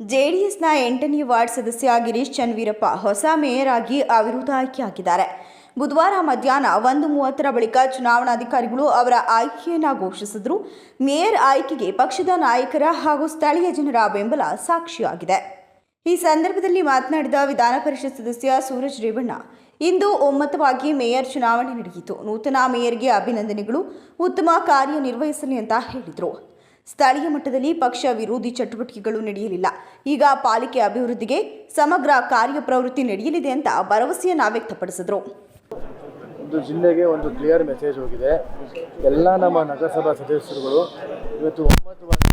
ಜೆಡಿಎಸ್ನ ಎಂಟನೇ ವಾರ್ಡ್ ಸದಸ್ಯ ಗಿರೀಶ್ ಚನ್ವೀರಪ್ಪ ಹೊಸ ಮೇಯರ್ ಆಗಿ ಅವಿರೋಧ ಆಯ್ಕೆಯಾಗಿದ್ದಾರೆ ಬುಧವಾರ ಮಧ್ಯಾಹ್ನ ಒಂದು ಮೂವತ್ತರ ಬಳಿಕ ಚುನಾವಣಾಧಿಕಾರಿಗಳು ಅವರ ಆಯ್ಕೆಯನ್ನು ಘೋಷಿಸಿದ್ರು. ಮೇಯರ್ ಆಯ್ಕೆಗೆ ಪಕ್ಷದ ನಾಯಕರ ಹಾಗೂ ಸ್ಥಳೀಯ ಜನರ ಬೆಂಬಲ ಸಾಕ್ಷಿಯಾಗಿದೆ. ಈ ಸಂದರ್ಭದಲ್ಲಿ ಮಾತನಾಡಿದ ವಿಧಾನ ಪರಿಷತ್ ಸದಸ್ಯ ಸೂರಜ್ ರೇವಣ್ಣ, ಇಂದು ಒಮ್ಮತವಾಗಿ ಮೇಯರ್ ಚುನಾವಣೆ ನಡೆಯಿತು. ನೂತನ ಮೇಯರ್ಗೆ ಅಭಿನಂದನೆಗಳು. ಉತ್ತಮ ಕಾರ್ಯನಿರ್ವಹಿಸಲಿ ಅಂತ ಹೇಳಿದರು. ಸ್ಥಳೀಯ ಮಟ್ಟದಲ್ಲಿ ಪಕ್ಷ ವಿರೋಧಿ ಚಟುವಟಿಕೆಗಳು ನಡೆಯಲಿಲ್ಲ. ಈಗ ಪಾಲಿಕೆ ಅಭಿವೃದ್ಧಿಗೆ ಸಮಗ್ರ ಕಾರ್ಯಪ್ರವೃತ್ತಿ ನಡೆಯಲಿದೆ ಅಂತ ಭರವಸೆಯನ್ನ ವ್ಯಕ್ತಪಡಿಸಿದರು. ಒಂದು ಜಿಲ್ಲೆಗೆ ಒಂದು ಕ್ಲಿಯರ್ ಮೆಸೇಜ್ ಹೋಗಿದೆ. ಎಲ್ಲ ನಮ್ಮ ನಗರಸಭಾ ಸದಸ್ಯರುಗಳು ಇವತ್ತು ಒಮ್ಮತವಾಗಿ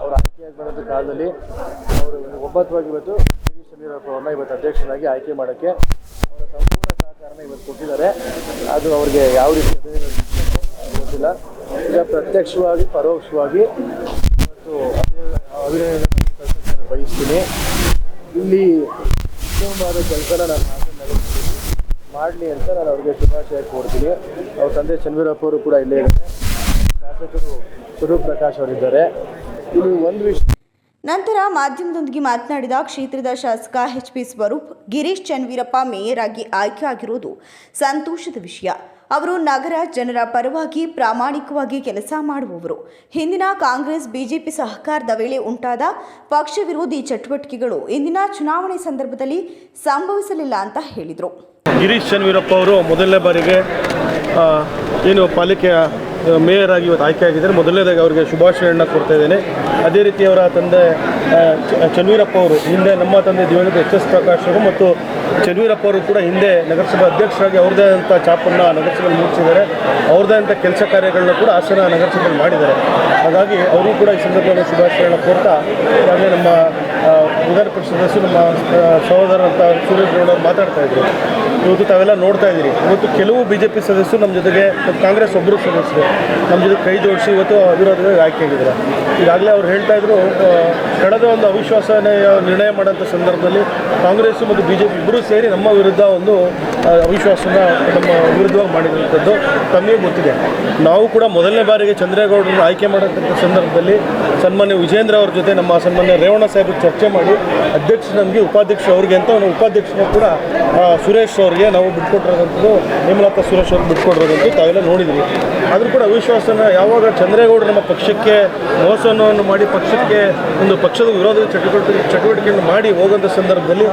ಅವರು ಆಯ್ಕೆಯಾಗಿ ಬರೋದ ಕಾಲದಲ್ಲಿ. ಅವರು ಒಮ್ಮತವಾಗಿ ಇವತ್ತು ಅವ್ರನ್ನ ಇವತ್ತು ಅಧ್ಯಕ್ಷರಾಗಿ ಆಯ್ಕೆ ಮಾಡೋಕ್ಕೆ ಅವರ ಸಂಪೂರ್ಣ ಸಹಕಾರನ ಇವತ್ತು ಕೊಟ್ಟಿದ್ದಾರೆ. ಅದು ಅವ್ರಿಗೆ ಯಾವ ರೀತಿ ಗೊತ್ತಿಲ್ಲ. ಈಗ ಪ್ರತ್ಯಕ್ಷವಾಗಿ, ಪರೋಕ್ಷವಾಗಿ ಮತ್ತು ಅಭಿನಂದನೆ ಬಯಸ್ತೀನಿ. ಇಲ್ಲಿ ಉತ್ತಮವಾದ ಕೆಲಸ ನಾನು ಮಾಡಲಿ ಅಂತ ನಾನು ಅವ್ರಿಗೆ ಶುಭಾಶಯ ಕೊಡ್ತೀನಿ ಅವ್ರ ತಂದೆ ಚನ್ವೀರಪ್ಪ ಅವರು ಕೂಡ ಇಲ್ಲೇ ಇದ್ದಾರೆ. ಶಾಸಕರು ಸ್ವರೂಪ್ ಪ್ರಕಾಶ್ ಅವರಿದ್ದಾರೆ. ಇಲ್ಲಿ ಒಂದು ವಿಷಯ ನಂತರ ಮಾಧ್ಯಮದೊಂದಿಗೆ ಮಾತನಾಡಿದ ಕ್ಷೇತ್ರದ ಶಾಸಕ H P Swaroop, Girish Chanveerappa mayor ಆಗಿ ಆಯ್ಕೆ ಆಗಿರುವುದು ಸಂತೋಷದ ವಿಷಯ. ಅವರು ನಗರ ಜನರ ಪರವಾಗಿ ಪ್ರಾಮಾಣಿಕವಾಗಿ ಕೆಲಸ ಮಾಡುವವರು. ಹಿಂದಿನ ಕಾಂಗ್ರೆಸ್, ಬಿಜೆಪಿ ಸಹಕಾರದ ವೇಳೆ ಉಂಟಾದ ಪಕ್ಷ ವಿರೋಧಿ ಚಟುವಟಿಕೆಗಳು ಇಂದಿನ ಚುನಾವಣೆ ಸಂದರ್ಭದಲ್ಲಿ ಸಂಭವಿಸಲಿಲ್ಲ ಅಂತ ಹೇಳಿದರು. ಗಿರೀಶ್ ಚನ್ವೀರಪ್ಪ ಅವರು ಮೊದಲನೇ ಬಾರಿಗೆ ಏನು ಪಾಲಿಕೆಯ ಮೇಯರ್ ಆಗಿ ಇವತ್ತು ಆಯ್ಕೆ ಆಗಿದ್ದಾರೆ. ಮೊದಲನೇದಾಗಿ ಅವರಿಗೆ ಶುಭಾಶಯವನ್ನು ಕೊಡ್ತಾ ಇದ್ದೇನೆ. ಅದೇ ರೀತಿ ಅವರ ತಂದೆ ಚನ್ವೀರಪ್ಪ ಅವರು ಹಿಂದೆ ನಮ್ಮ ತಂದೆ ದಿವಂಗತ ಎಚ್ ಎಸ್ ಪ್ರಕಾಶ್ ಅವರು ಮತ್ತು ಚನ್ವೀರಪ್ಪ ಅವರು ಕೂಡ ಹಿಂದೆ ನಗರಸಭಾ ಅಧ್ಯಕ್ಷರಾಗಿ ಅವ್ರದ್ದೇ ಆದಂಥ ಚಾಪನ್ನು ನಗರಸಭೆಯಲ್ಲಿ ಮೂಡಿಸಿದ್ದಾರೆ ಅವ್ರದೇ ಆದಂಥ ಕೆಲಸ ಕಾರ್ಯಗಳನ್ನ ಕೂಡ ಹಾಸನ ನಗರಸಭೆಯಲ್ಲಿ ಮಾಡಿದ್ದಾರೆ. ಹಾಗಾಗಿ ಅವರು ಕೂಡ ಈ ಸಂದರ್ಭದಲ್ಲಿ ಶುಭಾಶಯನ ಕೊಡ್ತಾ ಹಾಗೆ ನಮ್ಮ ವಿಧಾನ ಪರಿಷತ್ ಸದಸ್ಯರು ನಮ್ಮ ಸಹೋದರ ಅಂತ ಸುರೇಶ್ ಅವರು ಮಾತಾಡ್ತಾ ಇದ್ರು. ಇವತ್ತು ತಾವೆಲ್ಲ ನೋಡ್ತಾ ಇದ್ದೀರಿ. ಇವತ್ತು ಕೆಲವು ಬಿ ಜೆ ಪಿ ಸದಸ್ಯರು ನಮ್ಮ ಜೊತೆಗೆ ಕಾಂಗ್ರೆಸ್ ಒಬ್ಬರು ಸದಸ್ಯರು, ನಮ್ಮ ಜೊತೆ ಕೈ ಜೋಡಿಸಿ ಇವತ್ತು ಅವಿರೋಧವಾಗಿ ಆಯ್ಕೆಯಾಗಿದ್ದಾರೆ ಈಗಾಗಲೇ ಅವ್ರು ಹೇಳ್ತಾ ಇದ್ರು ಕಳೆದ ಒಂದು ಅವಿಶ್ವಾಸನೆಯ ನಿರ್ಣಯ ಮಾಡೋಂಥ ಸಂದರ್ಭದಲ್ಲಿ ಕಾಂಗ್ರೆಸ್ ಮತ್ತು ಬಿ ಜೆ ಪಿ ಇಬ್ಬರೂ ಸೇರಿ ನಮ್ಮ ವಿರುದ್ಧ ಒಂದು ಅವಿಶ್ವಾಸನ ನಮ್ಮ ವಿರುದ್ಧವಾಗಿ ಮಾಡಿರುವಂಥದ್ದು ತಮಗೆ ಗೊತ್ತಿದೆ. ನಾವು ಕೂಡ ಮೊದಲನೇ ಬಾರಿಗೆ ಚಂದ್ರೇಗೌಡರನ್ನು ಆಯ್ಕೆ ಮಾಡೋಂಥ ಸಂದರ್ಭದಲ್ಲಿ ಸನ್ಮಾನ್ಯ ವಿಜೇಂದ್ರ ಅವ್ರ ಜೊತೆ ನಮ್ಮ ಸನ್ಮಾನ್ಯ ರೇವಣ್ಣ ಸಾಹೇಬ್ ಚರ್ಚೆ ಮಾಡಿ ಅಧ್ಯಕ್ಷ ನಮಗೆ, ಉಪಾಧ್ಯಕ್ಷ ಅವ್ರಿಗೆ ಅಂತ ಒಂದು ಉಪಾಧ್ಯಕ್ಷರು ಕೂಡ ಸುರೇಶ್ ಅವರಿಗೆ ನಾವು ಬಿಟ್ಕೊಟ್ಟಿರೋದಂಥದ್ದು ಹೇಮಲತಾ ಸುರೇಶ್ ಅವ್ರಿಗೆ ಬಿಟ್ಕೊಟ್ಟಿರೋದಂತೂ ತಾವೆಲ್ಲ ನೋಡಿದ್ವಿ ಆದರೂ ಕೂಡ ಅವಿಶ್ವಾಸನ ಯಾವಾಗ ಚಂದ್ರೇಗೌಡರು ನಮ್ಮ ಪಕ್ಷಕ್ಕೆ ಮೋಸವನ್ನು ಮಾಡಿ ಪಕ್ಷಕ್ಕೆ ಒಂದು ಪಕ್ಷದ ವಿರೋಧ ಚಟುವಟಿಕೆ ಚಟುವಟಿಕೆಯನ್ನು ಮಾಡಿ ಹೋಗೋಂಥ ಸಂದರ್ಭದಲ್ಲಿ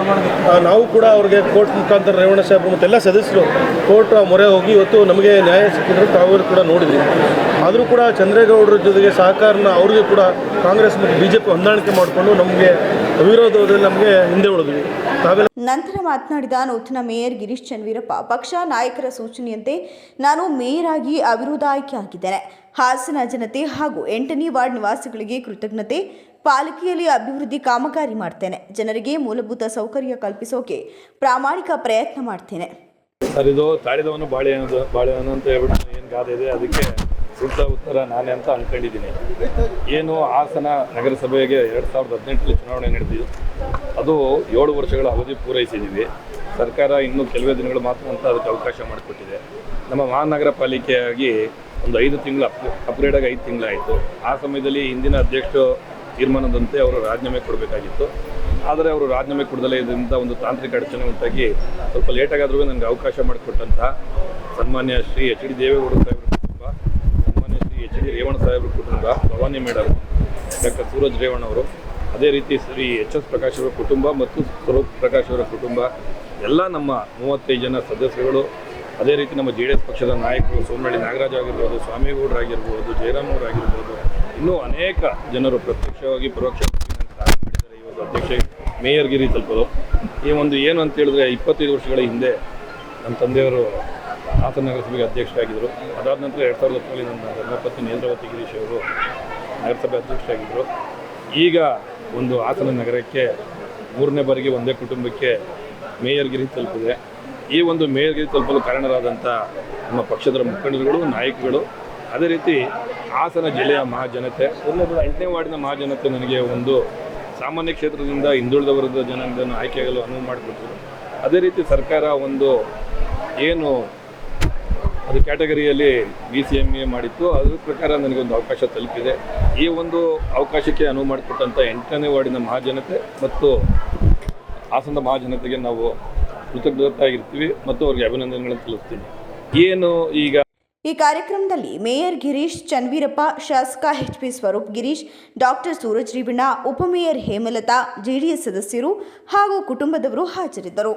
ನಾವು ಕೂಡ ಅವ್ರಿಗೆ ಕೋರ್ಟ್ ಮುಖಾಂತರ ರೇವಣ ಸಾಹೇಬ್ ಮತ್ತು ಎಲ್ಲ ಸದಸ್ಯರು ಕೋರ್ಟ್ ಮೊರೆ ಹೋಗಿ ಇವತ್ತು ನಮಗೆ ನ್ಯಾಯ ಸಿಕ್ಕಿದ್ರು ತಾವರು ಕೂಡ ನೋಡಿದ್ವಿ. ಆದರೂ ಕೂಡ ಚಂದ್ರೇಗೌಡರ ಜೊತೆಗೆ ಸಹಕಾರನ ಅವ್ರಿಗೆ ಕೂಡ ಕಾಂಗ್ರೆಸ್ ಮತ್ತು ಬಿ ಜೆ ಪಿ ಹೊಂದಾಣಿಕೆ ಮಾಡಿಕೊಂಡು ನಮಗೆ ಅವಿರೋಧದಲ್ಲಿ ನಮಗೆ ಹಿಂದೆ ಉಳಿದ್ವಿ. ನಂತರ ಮಾತನಾಡಿದ ನೂತನ ಮೇಯರ್ ಗಿರೀಶ್ ಚನ್ವೀರಪ್ಪ ಪಕ್ಷ ನಾಯಕರ ಸೂಚನೆಯಂತೆ ನಾನು ಮೇಯರ್ ಆಗಿ ಅವಿರೋಧ ಆಯ್ಕೆ ಆಗಿದ್ದೇನೆ. ಹಾಸನ ಜನತೆ ಹಾಗೂ ಎಂಟನೇ ವಾರ್ಡ್ ನಿವಾಸಿಗಳಿಗೆ ಕೃತಜ್ಞತೆ ಪಾಲಿಕೆಯಲ್ಲಿ ಅಭಿವೃದ್ಧಿ ಕಾಮಗಾರಿ ಮಾಡ್ತೇನೆ. ಜನರಿಗೆ ಮೂಲಭೂತ ಸೌಕರ್ಯ ಕಲ್ಪಿಸೋಕೆ ಪ್ರಾಮಾಣಿಕ ಪ್ರಯತ್ನ ಮಾಡ್ತೇನೆ. ಸರ್ ಇದು ತಾಳಿದವನು ಬಾಳೆ ಬಾಳೆಹಣ್ಣು ಅಂತ ಹೇಳ್ಬಿಟ್ಟು ಏನು ಗಾದೆ ಇದೆ? ಅದಕ್ಕೆ ಸೂಕ್ತ ಉತ್ತರ ನಾನೇ ಅಂತ ಅಂದ್ಕೊಂಡಿದ್ದೀನಿ ಏನು ಹಾಸನ ನಗರಸಭೆಗೆ ಎರಡು ಸಾವಿರದ ಹದಿನೆಂಟರಲ್ಲಿ ಚುನಾವಣೆ ನಡೆದಿದ್ದು, ಅದು ಏಳು ವರ್ಷಗಳ ಅವಧಿ ಪೂರೈಸಿದ್ದೀವಿ. ಸರ್ಕಾರ ಇನ್ನೂ ಕೆಲವೇ ದಿನಗಳು ಮಾತ್ರ ಅಂತ ಅದಕ್ಕೆ ಅವಕಾಶ ಮಾಡಿಕೊಟ್ಟಿದೆ. ನಮ್ಮ ಮಹಾನಗರ ಪಾಲಿಕೆಯಾಗಿ ಒಂದು ಐದು ತಿಂಗಳು ಅಪ್, ಅಪ್ಗ್ರೇಡಾಗಿ ಐದು ತಿಂಗಳಾಯಿತು. ಆ ಸಮಯದಲ್ಲಿ ಹಿಂದಿನ ಅಧ್ಯಕ್ಷರು ತೀರ್ಮಾನದಂತೆ ಅವರು ರಾಜೀನಾಮೆ ಕೊಡಬೇಕಾಗಿತ್ತು. ಆದರೆ ಅವರು ರಾಜೀನಾಮೆ ಕೊಡದಲೇ ಇದರಿಂದ ಒಂದು ತಾಂತ್ರಿಕ ಅಡಚಣೆ ಉಂಟಾಗಿ ಸ್ವಲ್ಪ ಲೇಟಾಗಾದ್ರೂ ನನಗೆ ಅವಕಾಶ ಮಾಡಿಕೊಟ್ಟಂತಹ ಸನ್ಮಾನ್ಯ ಶ್ರೀ ಎಚ್ ಡಿ ದೇವೇಗೌಡ ಸಾಹೇಬ್ರ ಎಚ್ ಡಿ ರೇವಣ್ಣ ಸಾಹೇಬ್ರ ಕುಟುಂಬ, ಭವಾನಿ ಮೇಡಮ್ ಡಾಕ್ಟರ್ ಸೂರಜ್ ರೇವಣ್ಣ ಅವರು, ಅದೇ ರೀತಿ ಶ್ರೀ ಎಚ್ ಎಸ್ ಪ್ರಕಾಶ್ ಅವರ ಕುಟುಂಬ ಮತ್ತು ಸ್ವರೂಪ್ ಪ್ರಕಾಶ್ ಅವರ ಕುಟುಂಬ, ಎಲ್ಲ ನಮ್ಮ ಮೂವತ್ತೈದು ಜನ ಸದಸ್ಯರುಗಳು, ಅದೇ ರೀತಿ ನಮ್ಮ ಜೆ ಡಿ ಎಸ್ ಪಕ್ಷದ ನಾಯಕರು ಸೋಮಳ್ಳಿ ನಾಗರಾಜ್ ಆಗಿರ್ಬೋದು ಸ್ವಾಮಿಗೌಡರಾಗಿರ್ಬೋದು ಜಯರಾಮ್ ಅವರಾಗಿರ್ಬೋದು ಇನ್ನೂ ಅನೇಕ ಜನರು ಪ್ರತ್ಯಕ್ಷವಾಗಿ ಪರೋಕ್ಷವಾಗಿ ಮಾಡಿದ್ದಾರೆ. ಒಂದು ಅಧ್ಯಕ್ಷ ಮೇಯರ್ಗಿರಿ ತಲುಪೋದು ಈ ಒಂದು ಏನು ಅಂತ ಹೇಳಿದ್ರೆ, ಇಪ್ಪತ್ತೈದು ವರ್ಷಗಳ ಹಿಂದೆ ನಮ್ಮ ತಂದೆಯವರು ಹಾಸನ ನಗರಸಭೆಗೆ ಅಧ್ಯಕ್ಷರಾಗಿದ್ದರು. ಅದಾದ ನಂತರ ಎರಡು ಸಾವಿರದ ಹತ್ತರಲ್ಲಿ ನನ್ನ ಧರ್ಮಪತ್ನಿ ನೇಂದ್ರವತಿ ಗಿರೀಶ್ ಅವರು ನಗರಸಭೆ ಅಧ್ಯಕ್ಷರಾಗಿದ್ದರು. ಈಗ ಒಂದು ಹಾಸನ ನಗರಕ್ಕೆ ಮೂರನೇ ಬಾರಿಗೆ ಒಂದೇ ಕುಟುಂಬಕ್ಕೆ ಮೇಯರ್ಗಿರಿ ತಲುಪಿದೆ. ಈ ಒಂದು ಮೇಯರ್ಗಿರಿ ತಲುಪಲು ಕಾರಣರಾದಂಥ ನಮ್ಮ ಪಕ್ಷದ ಮುಖಂಡರುಗಳು, ನಾಯಕಗಳು, ಅದೇ ರೀತಿ ಹಾಸನ ಜಿಲ್ಲೆಯ ಮಹಾಜನತೆ ಎಂಟನೇ ವಾರ್ಡಿನ ಮಹಾಜನತೆ ನನಗೆ ಒಂದು ಸಾಮಾನ್ಯ ಕ್ಷೇತ್ರದಿಂದ ಹಿಂದುಳಿದ ವರ್ಗದ ಜನರನ್ನು ಆಯ್ಕೆಯಾಗಲು ಅನುವು ಮಾಡಿಕೊಟ್ಟರು ಅದೇ ರೀತಿ ಸರ್ಕಾರ ಒಂದು ಏನು ಅದು ಕ್ಯಾಟಗರಿಯಲ್ಲಿ ಬಿ ಸಿ ಎಂ ಎ ಮಾಡಿತ್ತು. ಅದ್ರ ಪ್ರಕಾರ ನನಗೊಂದು ಅವಕಾಶ ತಲುಪಿದೆ. ಈ ಒಂದು ಅವಕಾಶಕ್ಕೆ ಅನುವು ಮಾಡಿಕೊಟ್ಟಂಥ ಎಂಟನೇ ವಾರ್ಡಿನ ಮಹಾಜನತೆ ಮತ್ತು ಹಾಸನದ ಮಹಾಜನತೆಗೆ ನಾವು ಕೃತಜ್ಞತಾಗಿರ್ತೀವಿ ಮತ್ತು ಅವ್ರಿಗೆ ಅಭಿನಂದನೆಗಳನ್ನು ತಿಳಿಸ್ತೀನಿ. ಏನು ಈಗ ಈ ಕಾರ್ಯಕ್ರಮದಲ್ಲಿ ಮೇಯರ್ ಗಿರೀಶ್ ಚನ್ವೀರಪ್ಪ ಶಾಸಕ H P Swaroop Girish, doctor Suraj Revanna ಉಪಮೇಯರ್ ಹೇಮಲತಾ ಜೆಡಿಎಸ್ ಸದಸ್ಯರು ಹಾಗೂ ಕುಟುಂಬದವರು ಹಾಜರಿದ್ದರು.